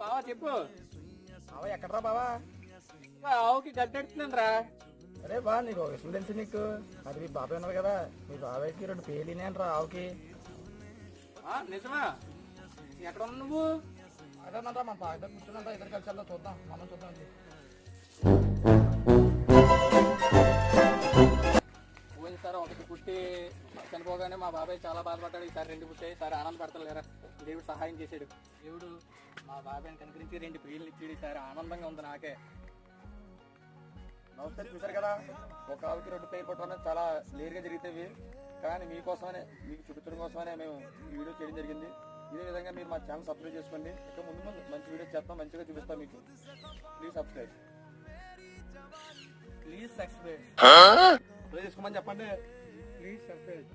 బావా చెప్పు. బావా ఎక్కడరా బావా? ఆవుకి గట్టెడుతున్నాను రా అరే బా నీకు ఒక విషయం తెలుసు నీకు. అది మీ బాబాయ్ ఉన్నారు కదా మీ బాబాయ్కి రెండు పేలినేంట్రా ఆవుకి. నిజమా? ఎక్కడ ఉన్నావు నువ్వు అదేనంటా మన బాగా కూర్చున్నంట ఇద్దరు కలిసి వెళ్దాం చూద్దాం మనం చూద్దాం సార్ ఒకటి పుట్టి చనిపోగానే మా బాబాయ్ చాలా బాధపడ్డాడు. ఈసారి రెండు పుట్టాయి సార్ ఆనంద పడతలేరా? దేవుడు సహాయం చేశాడు. దేవుడు మా బాబాయ్ని కనుకరించి రెండు పిల్లలు ఇచ్చాడు. సార్ ఆనందంగా ఉంది నాకే. నమస్తే చూశారు కదా? ఒక ఆవికి రెండు పేరు పట్టడం చాలా లేరుగా జరుగుతాయి కానీ మీకోసమనే మీకు చూపించడం కోసమనే మేము ఈ వీడియో చేయడం జరిగింది. ఇదే విధంగా మీరు మా ఛానల్ సబ్స్క్రైబ్ చేసుకోండి. ఇక ముందు ముందు మంచి వీడియో చేస్తాం. మంచిగా చూపిస్తాం మీకు. ప్లీజ్ సబ్స్క్రైబ్ ప్లీజ్ సబ్స్క్రైబ్ చేసుకోమని చెప్పండి. Please subscribe